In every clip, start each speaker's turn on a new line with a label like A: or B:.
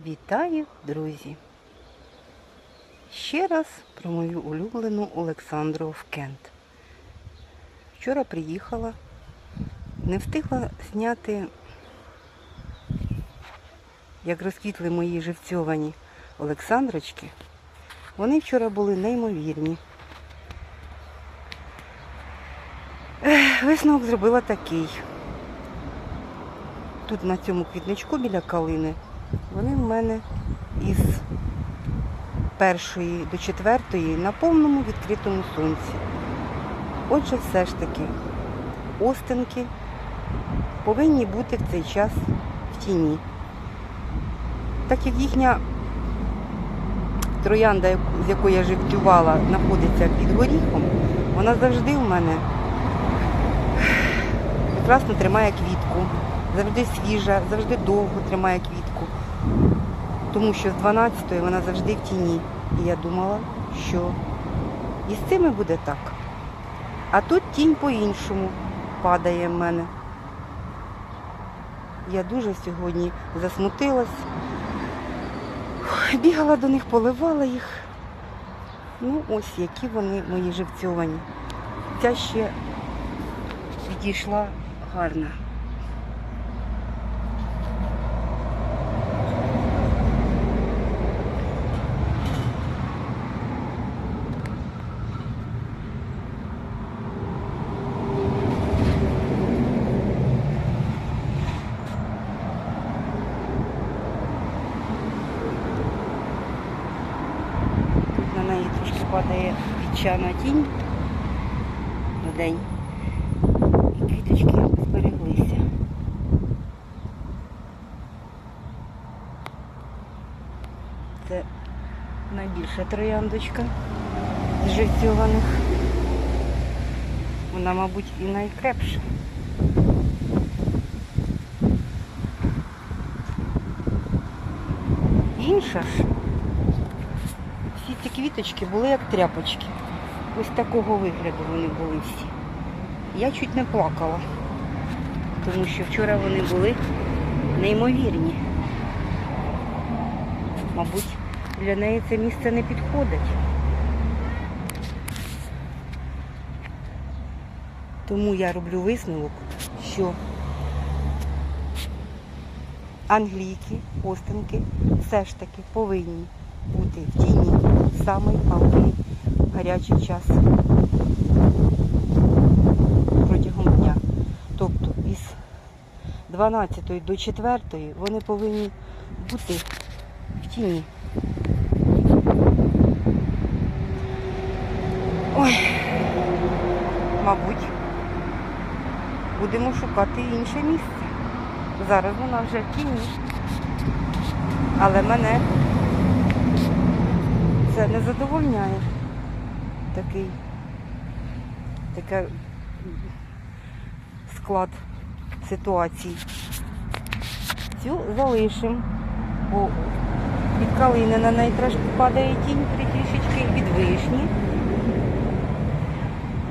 A: Вітаю, друзі! Ще раз про мою улюблену Олександру в Кент. Вчора приїхала, не встигла зняти, як розквітли мої живцьовані Олександрочки. Вони вчора були неймовірні. Висновок зробила такий. Тут на цьому квітничку біля калини вони в мене із першої до четвертої на повному відкритому сонці. Отже, все ж таки, остинки повинні бути в цей час в тіні. Так як їхня троянда, з якої я живтювала, знаходиться під горіхом, вона завжди в мене прекрасно тримає квітку, завжди свіжа, завжди довго тримає квітку. Тому що з 12-ї вона завжди в тіні. І я думала, що і з цими буде так. А тут тінь по-іншому падає в мене. Я дуже сьогодні засмутилась. Бігала до них, поливала їх. Ну, ось які вони мої живцьовані. Ця ще відійшла гарна. Тут на неї трошки падає пічана тінь в день. І квіточки збереглися. Це найбільша трояндочка з живцьованих. Вона, мабуть, і найкрепша. Інша ж квіточки були як тряпочки. Ось такого вигляду вони були всі. Я чуть не плакала, тому що вчора вони були неймовірні. Мабуть, для неї це місце не підходить. Тому я роблю висновок, що англійки, остинки все ж таки повинні бути в тіні самий палкий гарячий час протягом дня. Тобто із 12 до 4 вони повинні бути в тіні. Ой, мабуть, будемо шукати інше місце. Зараз вона вже в тіні. Але мене це не задовольняє такий таке склад ситуації. Цю залишимо, бо від калини на неї трошки падає тінь трішечки від вишні.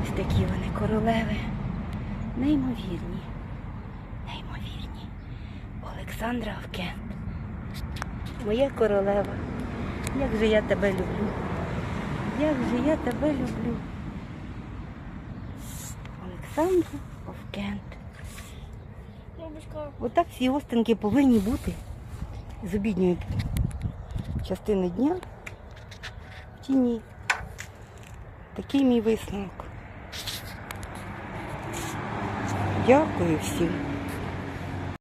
A: Ось такі вони королеви. Неймовірні. Неймовірні. Олександра Авкент. Моя королева. Як же я тебе люблю. Як же я тебе люблю. Олександра Овкент. Отак всі остинки повинні бути з обідньої частини дня в тіні. Такий мій висновок. Дякую всім.